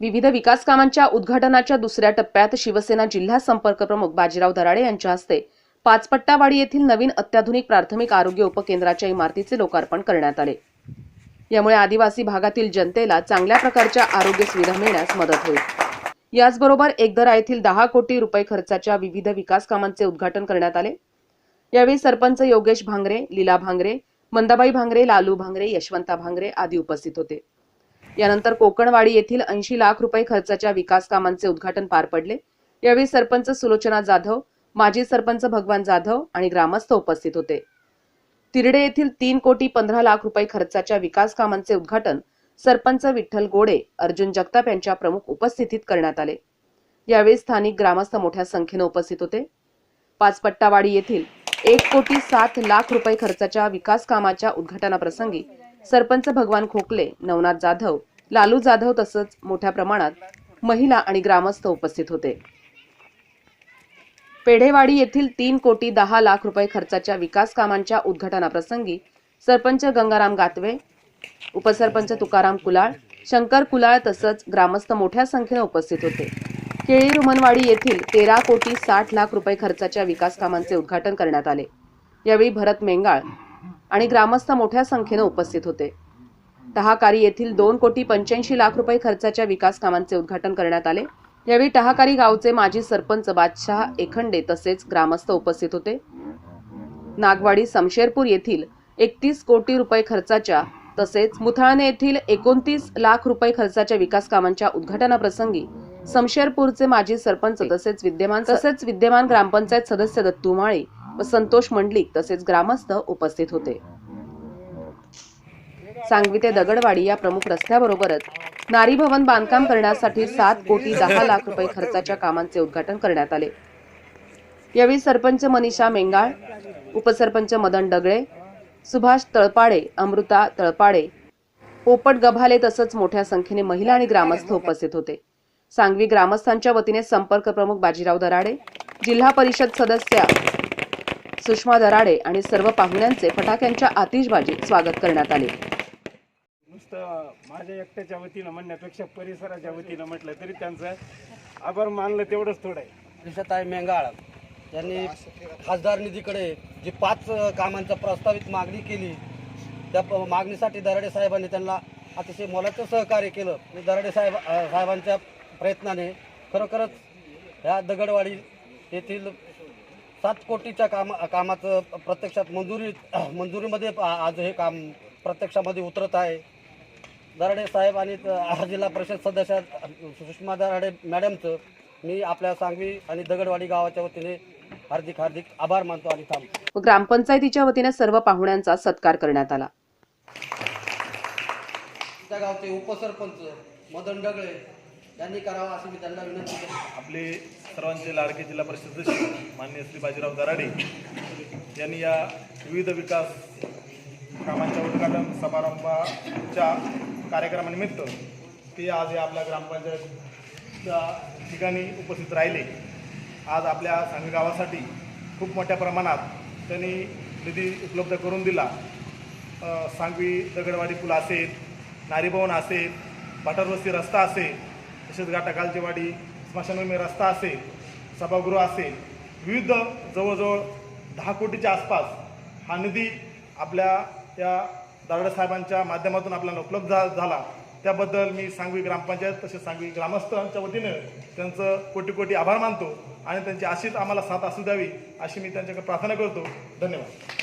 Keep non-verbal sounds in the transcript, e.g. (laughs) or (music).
विविध विकास कामांच्या उद्घाटनाच्या दुसऱ्या टप्प्यात शिवसेना जिल्हा संपर्क प्रमुख बाजीराव दराडे यांच्या हस्ते पाचपट्टावाडी येथील नवीन अत्याधुनिक प्राथमिक आरोग्य उपकेंद्राच्या इमारतीचे लोकार्पण करण्यात आले. यामुळे आदिवासी भागातील जनतेला चांगल्या प्रकारच्या आरोग्य सुविधा मिळण्यास मदत होईल. याचबरोबर एकदरा येथील दहा कोटी रुपये खर्चाच्या विविध विकास कामांचे उद्घाटन करण्यात आले. यावेळी सरपंच योगेश भांगरे लीला भांगरे मंदाबाई भांगरे लालू भांगरे यशवंता भांगरे आदी उपस्थित होते. यानंतर कोकणवाडी येथील ऐंशी लाख रुपये खर्चाच्या विकास कामांचे उद्घाटन पार पडले. यावेळी सरपंच सुलोचना जाधव माजी सरपंच भगवान जाधव आणि ग्रामस्थ उपस्थित होते. तिरडे येथील तीन कोटी पंधरा लाख रुपये खर्चाच्या विकास कामांचे उद्घाटन सरपंच विठ्ठल गोडे अर्जुन जगताप यांच्या प्रमुख उपस्थितीत करण्यात आले. यावेळी स्थानिक ग्रामस्थ मोठ्या संख्येने उपस्थित होते. पाचपट्टावाडी येथील एक कोटी सात लाख रुपये खर्चाच्या विकास कामाच्या उद्घाटनाप्रसंगी सरपंच भगवान खोकले नवनाथ जाधव लालू जाधव तसंच मोठ्या प्रमाणात महिला आणि ग्रामस्थ उपस्थित होते. पेढेवाडी येथील तीन कोटी दहा लाख रुपये खर्चाच्या विकास कामांच्या उद्घाटनाप्रसंगी सरपंच गंगाराम गातवे उपसरपंच तुकाराम कुलाळ शंकर कुलाळ तसंच ग्रामस्थ मोठ्या संख्येने उपस्थित होते. केळी रुमनवाडी येथील तेरा कोटी साठ लाख रुपये खर्चाच्या विकास कामांचे उद्घाटन करण्यात आले. यावेळी भरत मेंगाळ आणि ग्रामस्थ मोठ्या संख्येने उपस्थित होते. टहाकारी येथील दोन कोटी पंच्याऐंशी लाख रुपये खर्चाच्या विकास कामांचे उद्घाटन करण्यात आले. यावेळी टहाकारी गावचे माजी सरपंच बादशाह एखंडे तसेच ग्रामस्थ उपस्थित होते. नागवाडी समशेरपूर येथील एकतीस कोटी रुपये खर्चाच्या तसेच मुथाळणे येथील एकोणतीस लाख रुपये खर्चाच्या विकास कामांच्या उद्घाटनाप्रसंगी समशेरपूरचे माजी सरपंच तसेच विद्यमान तसेच विद्यमान ग्रामपंचायत सदस्य दत्तू माळी संतोष मंडलिक तसेच ग्रामस्थ उपस्थित होते. सांगवी ते दगडवाडी या प्रमुख रस्त्याबरोबरच नारी भवन बांधकाम करण्यासाठी सात कोटी दहा लाख रुपये खर्चाच्या कामांचे उद्घाटन करण्यात आले. यावेळी सरपंच मनीषा मेंगाळ उपसरपंच मदन डगळे सुभाष तळपाडे अमृता तळपाडे पोपट गभाले तसंच मोठ्या संख्येने महिला आणि ग्रामस्थ उपस्थित होते. सांगवी ग्रामस्थांच्या वतीने संपर्क प्रमुख बाजीराव दराडे जिल्हा परिषद सदस्या सुषमा दराडे आणि सर्व पाहुण्यांचे फटाक्यांच्या आतिषबाजीत स्वागत करण्यात आले. नुसतं माझ्या एकट्याच्या वतीनं म्हणण्यापेक्षा परिसराच्या वतीनं म्हटलं तरी त्यांचं आभार मानलं तेवढंच थोडं आहे. दिशताई मेंगाळ यांनी खासदार निधीकडे जी पाच कामांच्या प्रस्तावित मागणी केली त्या प- मागणीसाठी दराडे साहेबांनी त्यांना अतिशय मोलाचं सहकार्य केलं. आणि दराडे साहेब साहेबांच्या प्रयत्नाने खरोखरच ह्या दगडवाडी येथील सात कोटीच्या काम कामाचं प्रत्यक्षात मंजुरी (clears throat) मंजुरीमध्ये आज हे काम प्रत्यक्षामध्ये उतरत आहे. दराडे साहेब आणि (laughs) जिल्हा परिषद सदस्य सुषमा दराडे मॅडमचं मी आपल्या सांगवी आणि दगडवाडी गावाच्या वतीने हार्दिक हार्दिक आभार मानतो आणि थांबतो. व ग्रामपंचायतीच्या वतीने सर्व पाहुण्यांचा सत्कार करण्यात आला. त्या गावचे उपसरपंच मदन डगळे त्यांनी करावं अशी मी त्यांना विनंती करतो आपले सर्वांचे लाडके जिल्हा परिषद सदस्य मान्य श्री बाजीराव दराडे यांनी या विविध विकास कामांच्या उद्घाटन समारंभाच्या कार्यक्रमानिमित्त ते आज या आपल्या ग्रामपंचायतच्या ठिकाणी उपस्थित राहिले. आज आपल्या सांगगावासाठी खूप मोठ्या प्रमाणात त्यांनी निधी उपलब्ध करून दिला. सांगवी दगडवाडी पूल असेल नारीभवन असेल भटरवस्ती रस्ता असेल तसेच घाटाखालची वाडी स्मशानभूमी रस्ता असेल सभागृह असेल विविध जवळजवळ दहा कोटीच्या आसपास हा निधी आपल्या या दारडे साहेबांच्या माध्यमातून आपल्याला उपलब्ध झा झाला. त्याबद्दल मी सांगवी ग्रामपंचायत तसेच सांगवी ग्रामस्थांच्या वतीनं त्यांचं कोटी कोटी आभार मानतो आणि त्यांची अशीच आम्हाला साथ असू द्यावी अशी मी त्यांच्याकडे प्रार्थना करतो. धन्यवाद.